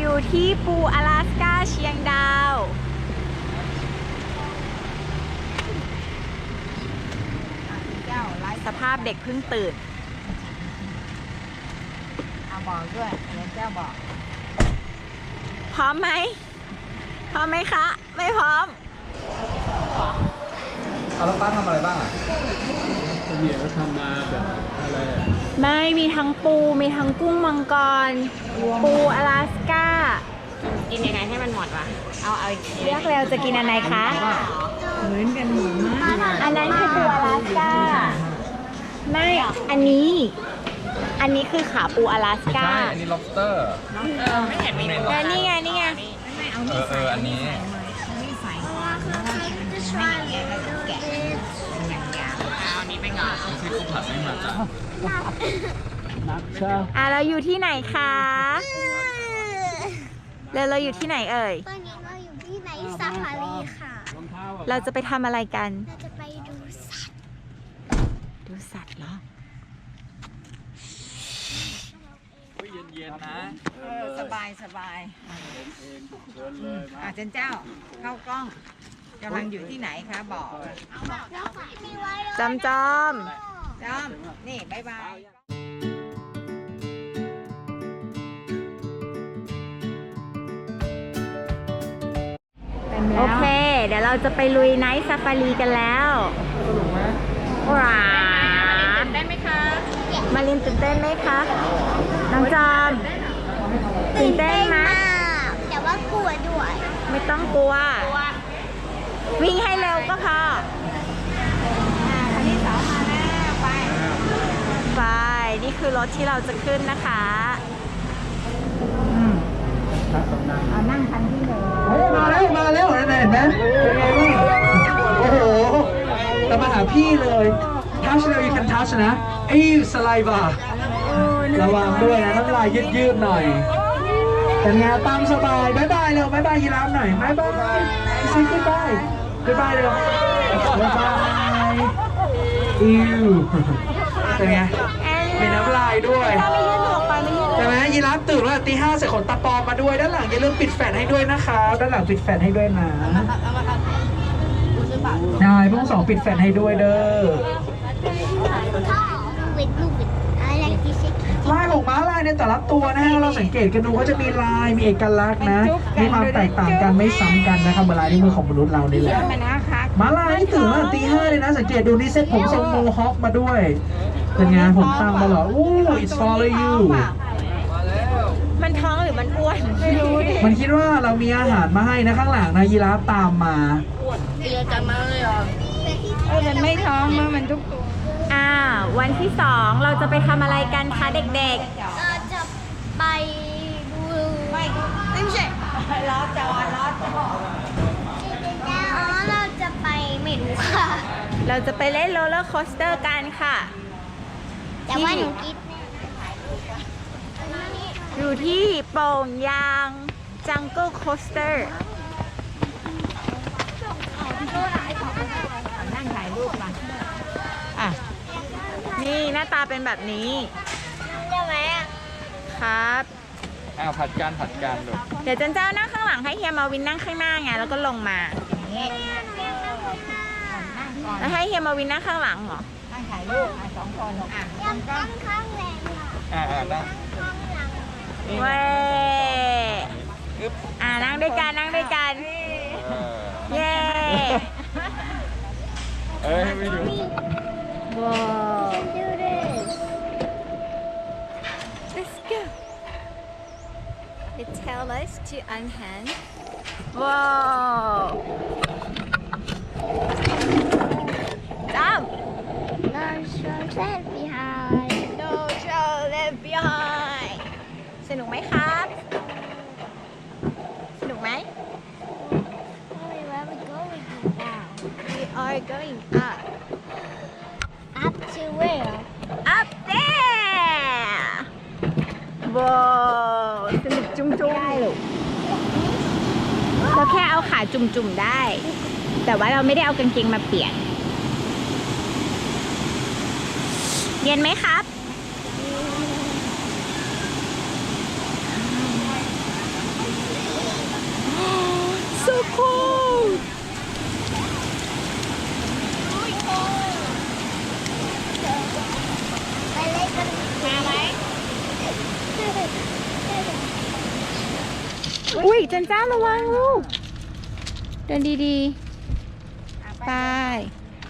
อยู่ที่ปู阿拉斯ก้าเชียงดาว เจ้าไลฟ์ สภาพเด็กเพิ่งตื่น เอาบอกด้วยเดี๋ยวเจ้าบอก พร้อมไหม พร้อมไหมคะ ไม่พร้อม เอาแล้วป้าทำอะไรบ้างอ่ะ เดี๋ยวทำมาแบบอะไรอะ ไม่มีทั้งปู มีทั้งกุ้งมังกร ปู阿拉斯ก้า าินยังไงให้มันหมดวะ เอาเอาเลือกแล้วจะกินอันไหนคะ เหมือนกันเหมือนมากอันนั้นคือปูอลาสก้า ไม่ อันนี้ อันนี้คือขาปูอลาสก้า อันนี้ล็อบสเตเออไม่เห็นมีเออนี่ไงนี่ไง เออเอออันนี้ เอาอันนี้ไปก่อนไม่ใช่ข้าวผัดไม่มาจ้ะนักช่าอะเราอยู่ที่ไหนคะ แล้วเราอยู่ที่ไหนเอ่ย ตอนนี้เราอยู่ที่ไนท์ซาฟารีค่ะรองเท้าอะเราจะไปทำอะไรกัน เราจะไปดูสัตว์ ดูสัตว์เหรอ เย็นๆนะเออสบายสบายเดินเลยมาอะเจนเจ้าเข้ากล้องกำลังอยู่ที่ไหนคะบอกมีไว้จำจอม จอมนี่บายบาย โอเค เดี๋ยวเราจะไปลุยไนท์ซาฟารีกันแล้วว้าได้ไหมคะ มารินตื่นเต้นไหมคะ น้องจอมตื่นเต้นไหมมากแต่ว่ากลัวด้วย ไม่ต้องกลัว วิ่งให้เร็วก็พออ่าคันที่สองมาแล้วไปไปนี่คือรถที่เราจะขึ้นนะคะ เอานั่งคันที่หนึ่งเฮ้ยมาแล้วมาแล้วเห็นไหมเห็นไหมเป็นไงบ้างโอ้โหเรามาหาพี่เลยทัชเลยคันทัชนะไอ้สไลบาระวังด้วยนะน้ำลายยืดๆหน่อยเป็นไงตามสบายบายบายเร็วบายบายยีราฟหน่อยบายบายซิกบายบายบายเร็วบายบายอิวเป็นไงมีน้ำลายด้วย ถ้าไม่ยืดหมวกไปไม่ยืดใช่ไหมยีราฟตื่นว่าตีห้าใส่ขนตาปลอมมาด้วย ด้านหลังอย่าลืมปิดแฟลชให้ด้วยนะคะด้านหลังปิดแฟลชให้ด้วยนะนายพวกสองปิดแฟลชให้ด้วยเด้อพ่อวิดลูกวิดอะไรที่ชิคลายของม้าลายในแต่ละตัวนะฮะเราสังเกตกันดูเขาจะมีลายมีเอกลักษณ์นะมีความแตกต่างกันไม่ซ้ำกันนะครับเหมือนลายนิ้วมือของมนุษย์เรานี่แหละมานะคะม้าลายนี่ตื่นมาตีห้าเลยนะ สังเกตดูนี่เซ็ตผมทรงโมฮอคมาด้วย เป็นไงผมตั้งมาเหรออู้ it's follow you มันท้องหรือมันอ้วนไม่รู้ดิมันคิดว่าเรามีอาหารมาให้นะข้างหลังนะยีราฟตามมา เออมันไม่ท้องมั้งมันทุกตัวอ่า วันที่สองเราจะไปทำอะไรกันคะเด็กเราจะไปดูไม่ไม่ใช่ล้อจอล้อจออ๋อเราจะไปไม่รู้ค่ะ ๆ เราจะไปเล่นโรลเลอร์โคสเตอร์กันค่ะ แต่ว่าหนูคิดเนี่ยอยู่ที่โป่งยางจังเกิลโคสเตอร์นั่งถ่ายรูปมาอะ นี่หน้าตาเป็นแบบนี้ใช่ไหมอะครับ อ้าวผัดกันผัดกันดูเดี๋ยวจันเจ้านั่งข้างหลังให้เฮียมาวินนั่งข้างหน้าไงแล้วก็ลงมาอย่างนี้นั่งก่อนแล้วให้เฮียมาวินนั่งข้างหลังเหรอ นั่งถ่ายรูปอะสองคนอะยังข้างข้างแรงค่ะอ่าอ่าได้ข้างหลังเว้ยอ่านั่งด้วยกันนั่งด้วยกันเย้เอ้ยไม่ดูว้าว do this let's go it tells us to unhand ว้าวจำ Don't left behind Don't left behind สนุกไหมครับ สนุกไหม We are going up Up to where Up there ว้าวสนุกจุ้มจุ้มเราแค่เอาขาจุ่มๆได้ แต่ว่าเราไม่ได้เอากางเกงมาเปลี่ยน เย็นไหมครับ so cold อุ้ยเจนจ้าระวังลูก เดินดีๆ ไป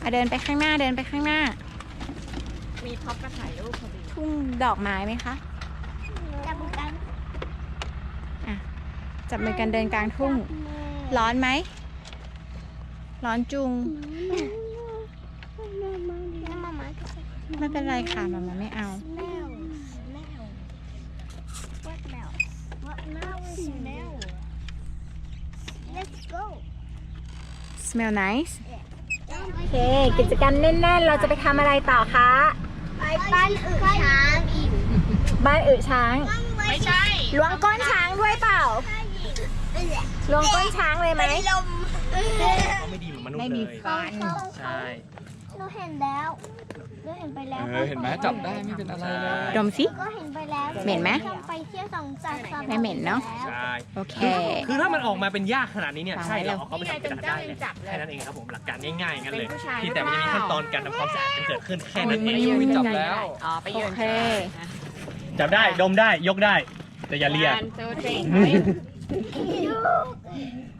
อะเดินไปข้างหน้าเดินไปข้างหน้า มีท็อปมาถ่ายรูปพอดีทุ่งดอกไม้ไหมคะจับกันจับมือกันเดินกลางทุ่ง ร้อนไหม ร้อนจุงน้ำมามาไม่เป็นไรค่ะมามาไม่เอา smell smell what smell what now smell let's go smell nice โอเค กิจกรรมแน่นๆ เราจะไปทำอะไรต่อคะ ไปบ้านอึช้างอีกบ้านอึช้างไม่ใช่ล้วงก้นช้างด้วยเปล่าล้วงก้นช้างเลยไหมลมไม่ดีเหมือนมนุษย์ไม่เลมียฟันใช่ หนูเห็นแล้ว หนูเห็นไปแล้วเออเห็นไหมจับได้ไม่เป็นอะไรเลย ดมสิ ก็เห็นไปแล้วเหม็นไหมต้องไปเที่ยวสองจักรไม่เหม็นเนอะ ใช่โอเค คือถ้ามันออกมาเป็นยากขนาดนี้เนี่ยฟังใช่ไว้เราเร็วเอาเขาไปทำกระดาษได้เลยแค่นั้นเองครับผมหลักการง่ายๆอย่างนั้นเลยที่แต่มันจะมีขั้นตอนการทำความสะอาดกันเกิดขึ้นแค่นั้นเองวินจับแล้วโอเค จับได้ดมได้ยกได้ แต่อย่าเลีย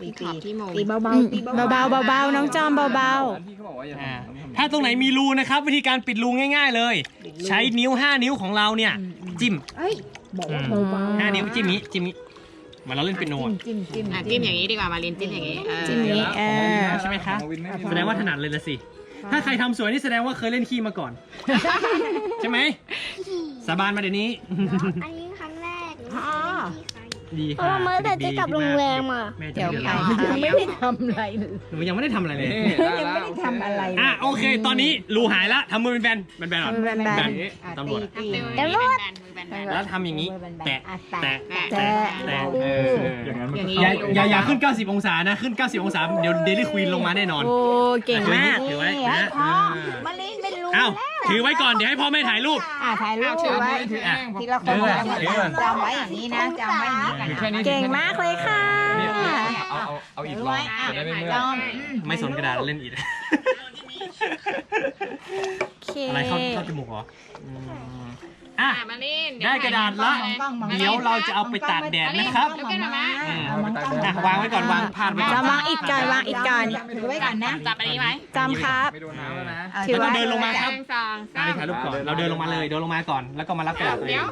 ตีตีตีเบาๆตีเบาๆเบาๆน้องจอมเบาอันที่เขาบอกว่าอย่าอ่าทำทำถ้าตรงไหนมีรูนะครับ วิธีการปิดรูง่าย ๆ เลย ใช้นิ้ว 5 นิ้วของเราเนี่ย จิ้มอืมห้านิ้วจิ้มนี้จิ้มนี้เหมือนเราเล่นเปียโนอะๆจิ้มจิ้มอะจิ้มอย่างนี้ดีกว่ามาลินจิ้มอย่างนี้เออจิ้มนี้เออใช่ไหมคะ ของวินไม่มีแสดงว่าถนัดเลยละสิ ถ้าใครทำสวยนี่แสดงว่าเคยเล่นขี้มาก่อน ใช่ไหมสาบานมาเดี๋ยวนี้ อันนี้ครั้งแรกอ๋อดีเพค่ะราะว่าเมื่อแต่จะกลับโรงแรมอะแม่จะเดี๋ยวเดือดไปร้อนค่ะไม่ได้ทำอะไรเลยหนูยังไม่ได้ทำอะไรเลย นี่ได้ยังแล้วไม่ได้ทำอะไรเลยอะโอเค ตอนนี้รูหายละทำมือเป็นแบนเป็นแบนก่อนมือแบนๆแบนอะตำรวจ ตีเดี๋ยวรูดมือแบน แล้วทำอย่างนี้ แตะ แตะ แตะ แตะ เออ อย่างนั้นมันอย่างนี้อย่าอย่าอย่าขึ้น 90 องศานะ ขึ้น 90 องศา เดี๋ยวเดลี่ควีนลงมาแน่นอนโอ้เก่งมาก ถือไว้นี่นะให้พ่อเออมาลินเป็นรู้ อ้าวแล้วถือไว้ก่อนเดี๋ยวให้พ่อแม่ถ่ายรูป อะถ่ายรูปไว้ถือเองทีละคนถือก่อนถือก่อนจำไว้อย่างนี้นะจำไว้อย่างนี้กันถือแค่นี้เก่งมากเลยค่ะนี่เอาเอาเอาอีกลองจะได้ไม่เมื่อยจอมไม่สนกระดาษเล่นอีกโอเคอะไรเข้าเข้าจมูกเหรออืมอะอะมาลินได้กระดาษละเดี๋ยวเราจะเอาไปตากแดดนะครับแล้วกันนะอืมเอามองกล้องอะวางไว้ก่อนวางพาดไว้ก่เราอนวางอิดก่อนวางอิดก่อนถือไว้ก่อนนะจับอันนี้ไหมจำครับไม่โดนน้ำแล้วนะ ถือแล้วก็ไว้เดินลงมาครับหนึ่งสองสาไปมถ่ายรูปก่อน เราเดินลงมาเลย เดินลงมาก่อน แล้วก็มารับกระดาษตัวเอเดี๋งยว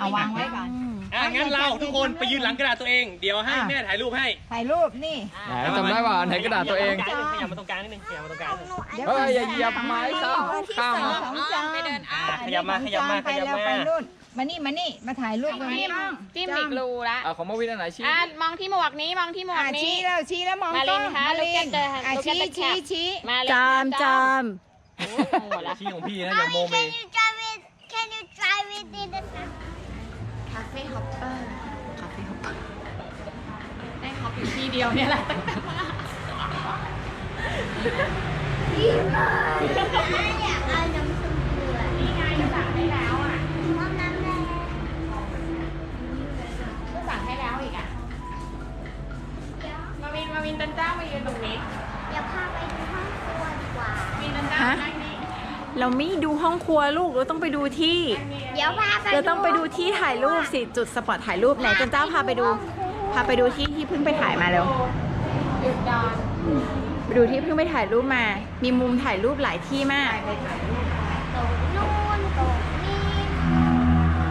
เอาวางไว้ก่อน อะงั้นเราทุกคนไปยืนหลังกระดาษตัวเอง เดี๋ยวให้แม่ถ่ายรูปให้ถ่ายรูปนี่ไหนจำได้ว่าไหนกระดาษตัวเองขยับมาตรงกลางนิดนึงขยับมาตรงกลางนิดนึง เดี๋ยวเฮ้ยอย่าเหยียบไม้ซะข้ามสมาองจานไม่เดินอะขยับมาขยับมาไปขยับแล้วมาไปนู่น มานี่มานี่มาถ่ายรูปตรงนี้จิ้มจิ้มอีกรูละเอาของมาวินอันไหนชี้อะมองที่หมวกนี้มองที่หมวกอะนี้ ชี้แล้วชี้แล้วมองมาลินกล้องคะมาลิ look at น the- อะ look ชี้ at the ชี้ cap ชี้มาลินจอมจอมหมดละชี้ของพี่นะอย่าโมเม Can you drive it Can you drive it in the คาเฟ่ฮอปเปอร์คาเฟ่ฮอปเปอร์ได้ฮอปอยู่ที่เดียวเนี่ยแหละอยากเอาน้ เราไม่ดูห้องครัวลูกเราต้องไปดูที่ เดี๋ยวพาไปเราต้องไปดูที่ถ่ายรูปสิจุดสปอตถ่ายรูปไหนจันเจ้าพาไปดู พาไปดูที่ที่เพิ่งไปถ่ายมาเร็วหยุดดอนไปดูที่เพิ่งไปถ่ายรูปมา มีมุมถ่ายรูปหลายที่มาก ตรงนู่นตรงนี้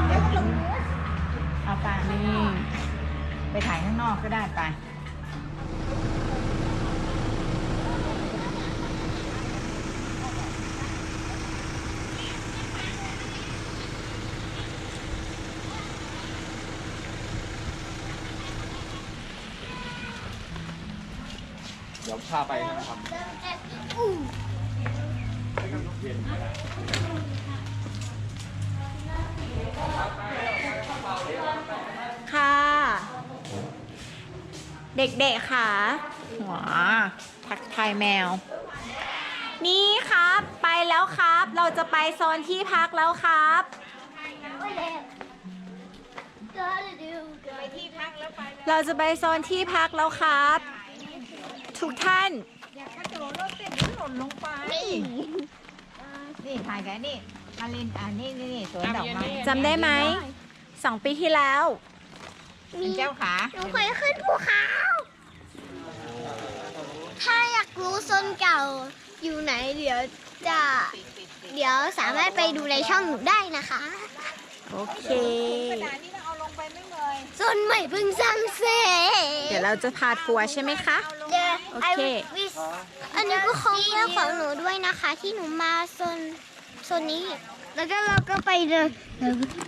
แล้วก็ตรงนู้น เอาไปนี่ไปถ่ายข้างนอกก็ได้ไป พาไปนะครับค่ะ เด็กๆค่ะหัวทักทายแมว นี่ครับ ไปแล้วครับ เราจะไปโซนที่พักแล้วครับไปที่พักแล้วไปเราจะไปโซนที่พักแล้วครับ ทุกท่านนี่นี่ถ่ายกันนี่มาลินอ่านี่นี่นี่สวนดอกไม้จำได้ไหมสองปีที่แล้วเป็นเจ้าขาหนูเคยขึ้นภูเขาถ้าอยากรู้โซนเก่าอยู่ไหนเดี๋ยวจะเดี๋ยวสามารถไปดูในช่องหนูได้นะคะ โอเค โซนใหม่เพิ่งสร้างเสร็จเดี๋ยวเราจะพาทัวร์ใช่ไหมคะ เดี๋ยวโอเค อันนี้ก็ของเรื่องของหนูด้วยนะคะ ที่หนูมาโซนโซนนี้ แล้วก็เราก็ไปเดิน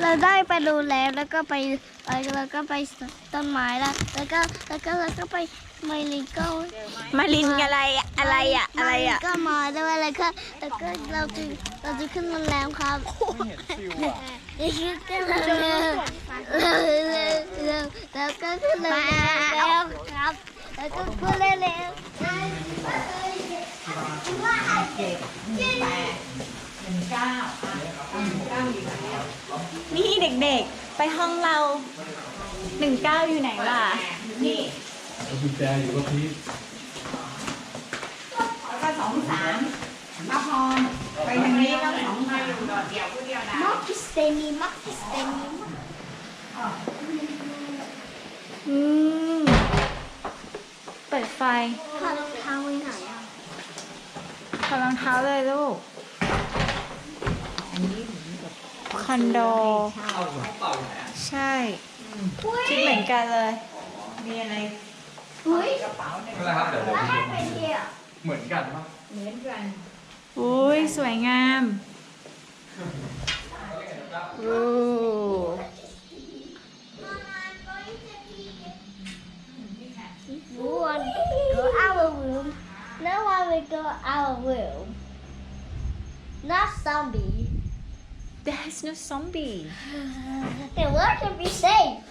เราได้ไปดูแล้วแล้วก็ไปแล้วก็ไปต้นไม้แล้วแล้วก็แล้วก็เราก็ไปไมลิโก้มาลินอะไรอะอะไรอะอะไรอะมาลิก็มาด้วยแล้วก็แล้วก็เราจะเราจะขึ้นโรงแรมครับ จะขึ้นโรงแรมแล้วแล้วก็ขึ้นโรงแรมแล้วครับแล้วก็ขึ้นแล้วนี่เด็กๆ ไปห้องเราหนึ่งเก้าอยู่ไหนล่ะนี่แล้วกุญแจอยู่กับพีท ไปทางนี้ก็สองมาอยู่ดอดเดียวผู้เดียวนะมักกิสเตนีมักกิสเตนีอืมเปิดไฟถอดรองเท้าไว้ไหนอะถอดรองเท้าเลยลูกคอนโดใช่ คิดเหมือนกันเลย มีอะไรเฮ้ยอะไรครับเดี๋ยวแล้วให้เป็นเดียวเหมือนกันปะเหมือนกัน อุ้ย สวยงามโอ้ one go our room no one will go our room not zombie there's no zombie then where can be safe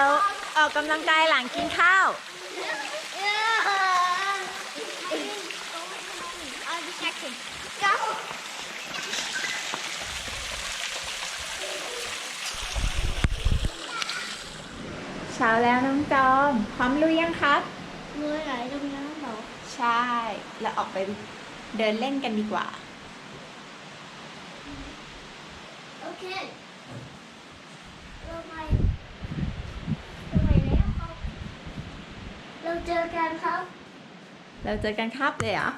เอาเร็วออกกำลังกายหลังกินข้าว I'll be checking. Go. เช้าแล้วน้องจอม พร้อมลุยยังครับ มือไหนตรงนั้นเหรอใช่ แล้วออกไปเดินเล่นกันดีกว่า โอเคเราไปเราไปแล้วครับ เราเจอกันครับ เราเจอกันครับเลยเหรอ